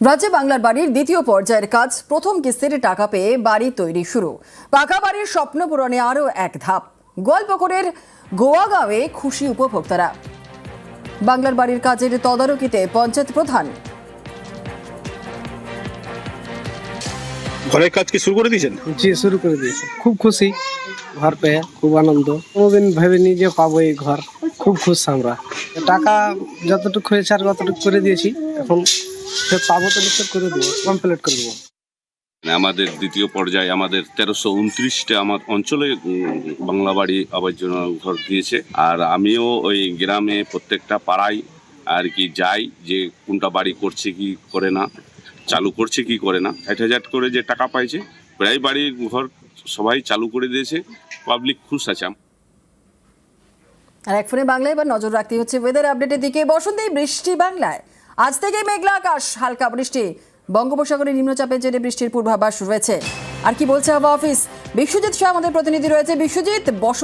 রাজ্যে বাংলার বাড়ির দ্বিতীয় পর্যায়ের কাজ প্রথম কিস্তির টাকা পেয়ে বাড়ি তৈরি শুরু। পাকা বাড়ির স্বপ্ন পূরণে আরও এক ধাপ। গোয়ালপুকুরের গোয়াগাঁওয়ে খুশি উপভোক্তারা। বাংলার বাড়ির কাজের তদারকিতে পঞ্চায়েত প্রধান। ঘরের কাজ কি শুরু করে দিয়েছেন? জি শুরু করে দিয়েছে। খুব খুশি ঘর পেয়ে খুব আনন্দ। কোনোদিন ভেবেনি যে পাবো এই ঘর। খুব খুশি আমরা। টাকা যতটুকু হয়েছে আর ততটুকু করে দিয়েছি এখন পাবো তো নিশ্চয় করে দেবো কমপ্লিট করে দেবো। মানে আমাদের দ্বিতীয় পর্যায়ে আমাদের তেরোশো উনত্রিশটা আমার অঞ্চলে বাংলা বাড়ি আবাস জন্য ঘর দিয়েছে। আর আমিও ওই গ্রামে প্রত্যেকটা পাড়ায় আর কি যাই যে কোনটা বাড়ি করছে কি করে না চালু করছে কি করে না ষাট হাজার করে যে টাকা পাইছে প্রায় বাড়ির ঘর সবাই চালু করে দিয়েছে পাবলিক খুশ আছে আর এক ফোনে বাংলায় এবার নজর রাখতে হচ্ছে ওয়েদার আপডেটের দিকে। বসন্তে বৃষ্টি বাংলায়। আজ থেকে মেঘলা আকাশ, হালকা বৃষ্টি। বঙ্গোপসাগরে নিম্নচাপের জেরে বৃষ্টির পূর্বাভাস রয়েছে। আর কি বলছে হাওয়া অফিস? বিশ্বজিৎ শাহ আমাদের প্রতিনিধি রয়েছে। বিশ্বজিৎ, বসন্ত